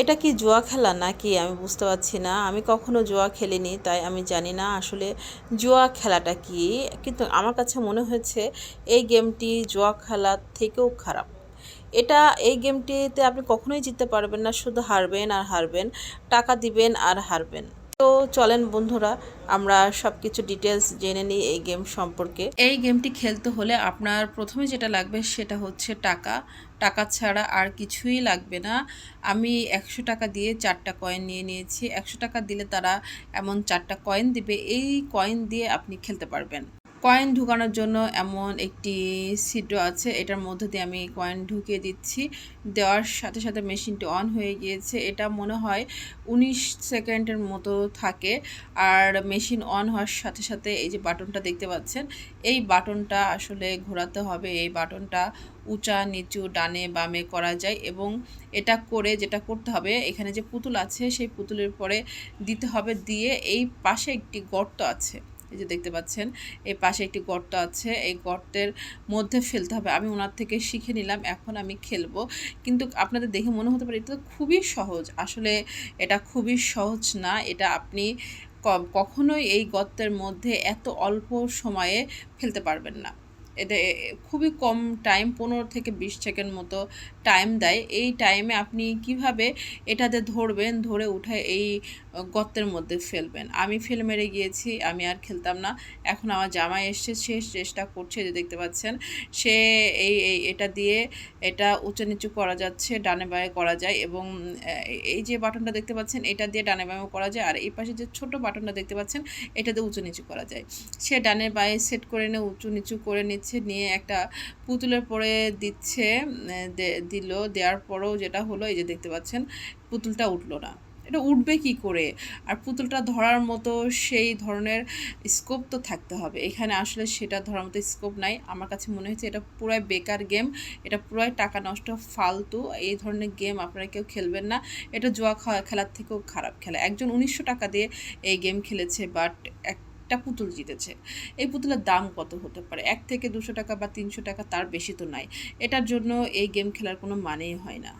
এটা কি জুয়া খেলা নাকি? আমি বুঝতে পারছি না। আমি কখনো জুয়া খেলিনি, তাই আমি জানি না আসলে জুয়া খেলাটা কি। কিন্তু আমার কাছে মনে হয়েছে এই গেমটি জুয়া খেলার থেকেও খারাপ। এটা, এই গেমটিতে আপনি কখনোই জিততে পারবেন না, শুধু হারবেন আর হারবেন, টাকা দিবেন আর হারবেন। তো চলেন বন্ধুরা, আমরা সব কিছু ডিটেলস জেনে নিই এই গেম সম্পর্কে। এই গেমটি খেলতে হলে আপনার প্রথমে যেটা লাগবে সেটা হচ্ছে টাকা। টাকা ছাড়া আর কিছুই লাগবে না। আমি একশো টাকা দিয়ে চারটা কয়েন নিয়ে নিয়েছি। একশো টাকা দিলে তারা এমন চারটা কয়েন দিবে। এই কয়েন দিয়ে আপনি খেলতে পারবেন। কয়েন ঢুকানোর জন্য এমন একটি ছিদ্র আছে, এটার মধ্যে দিয়ে আমি কয়েন ঢুকিয়ে দিচ্ছি। দেওয়ার সাথে সাথে মেশিনটি অন হয়ে গিয়েছে। এটা মনে হয় উনিশ সেকেন্ডের মতো থাকে। আর মেশিন অন হওয়ার সাথে সাথে এই যে বাটনটা দেখতে পাচ্ছেন, এই বাটনটা আসলে ঘোরাতে হবে। এই বাটনটা উঁচা, নিচু, ডানে, বামে করা যায় এবং এটা করে যেটা করতে হবে, এখানে যে পুতুল আছে, সেই পুতুলের পরে দিতে হবে। দিয়ে এই পাশে একটি গর্ত আছে। এই যে দেখতে পাচ্ছেন এই পাশে একটি গর্ত আছে, এই গর্তের মধ্যে ফেলতে হবে। আমি ওনার থেকে শিখে নিলাম, এখন আমি খেলব। কিন্তু আপনাদের দেখে মনে হতে পারে এটা তো খুবই সহজ। আসলে এটা খুবই সহজ না। এটা আপনি কখনোই এই গর্তের মধ্যে এত অল্প সময়ে ফেলতে পারবেন না। এটা এ- খুবই কম টাইম পনেরো থেকে বিশ সেকেন্ড মতো টাইম দেয়। এই টাইমে আপনি কীভাবে এটাতে ধরবেন, ধরে উঠে এই গর্তের মধ্যে ফেলবেন। আমি ফেল মেরে গিয়েছি, আমি আর খেলতাম না। এখন আমার জামাই এসছে, সে চেষ্টা করছে, যে দেখতে পাচ্ছেন, সে এই এই, এটা দিয়ে এটা উঁচু নিচু করা যাচ্ছে, ডানে বাঁয়ে করা যায় এবং এই যে বাটনটা দেখতে পাচ্ছেন, এটা দিয়ে ডানে বাঁয়েও করা যায় আর এই পাশে যে ছোট বাটনটা দেখতে পাচ্ছেন এটা দিয়ে উঁচু নিচু করা যায়। সে ডানে বাঁয়ে সেট করে নিয়ে উঁচু নিচু করে নিচ্ছে। নিয়ে একটা পুতুলের পরে দিচ্ছে দিল, দেওয়ার পরেও যেটা হলো, এই যে দেখতে পাচ্ছেন, পুতুলটা উঠল না। এটা উঠবে কি করে? আর পুতুলটা ধরার মতো সেই ধরনের স্কোপ তো থাকতে হবে। এখানে আসলে সেটা ধরার মতো স্কোপ নাই। আমার কাছে মনে হয়েছে এটা পুরাই বেকার গেম এটা পুরাই টাকা নষ্ট, ফালতু, এই ধরনের গেম আপনারা কেউ খেলবেন না। এটা জুয়া খেলার থেকেও খারাপ খেলা। একজন উনিশশো টাকা দিয়ে এই গেম খেলেছে বাট একটা পুতুল জিতেছে। এই পুতুলের দাম কত হতে পারে? এক থেকে দুশো টাকা বা তিনশো টাকা তার বেশি তো নাই। এটার জন্য এই গেম খেলার কোনো মানেই হয় না।